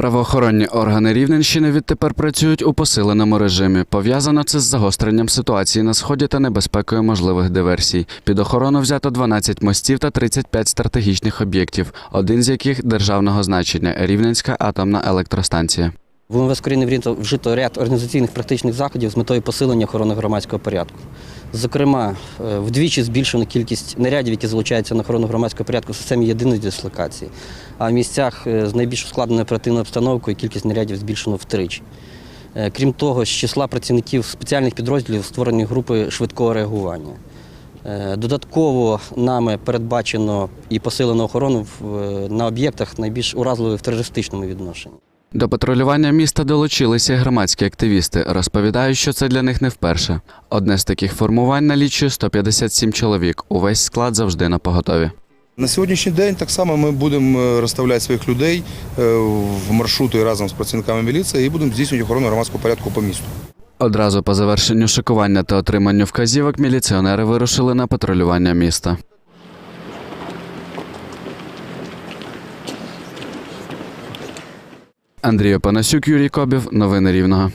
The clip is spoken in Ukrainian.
Правоохоронні органи Рівненщини відтепер працюють у посиленому режимі. Пов'язано це з загостренням ситуації на сході та небезпекою можливих диверсій. Під охорону взято 12 мостів та 35 стратегічних об'єктів, один з яких державного значення Рівненська атомна електростанція. В МВС України вжито ряд організаційних практичних заходів з метою посилення охорони громадського порядку. Зокрема, е, вдвічі збільшена кількість нарядів, які залучаються на охорону громадського порядку в системі єдиної дислокації. А в місцях е, з найбільш ускладненою оперативною обстановкою кількість нарядів збільшено втричі. Е, Крім того, з числа працівників спеціальних підрозділів створені групи швидкого реагування. Додатково нами передбачено і посилено охорону на об'єктах найбільш уразливих в терористичному відношенні. До патрулювання міста долучилися громадські активісти. Розповідають, що це для них не вперше. Одне з таких формувань налічує 157 чоловік. Увесь склад завжди на поготові. На сьогоднішній день так само ми будемо е, розставляти своїх людей е, в маршрути разом з працівниками міліції і будемо здійснювати охорону громадського порядку по місту. Одразу по завершенню шикування та отриманню вказівок міліціонери вирушили на патрулювання міста. Андрій Панасюк, Юрій Кобів. Новини Рівного.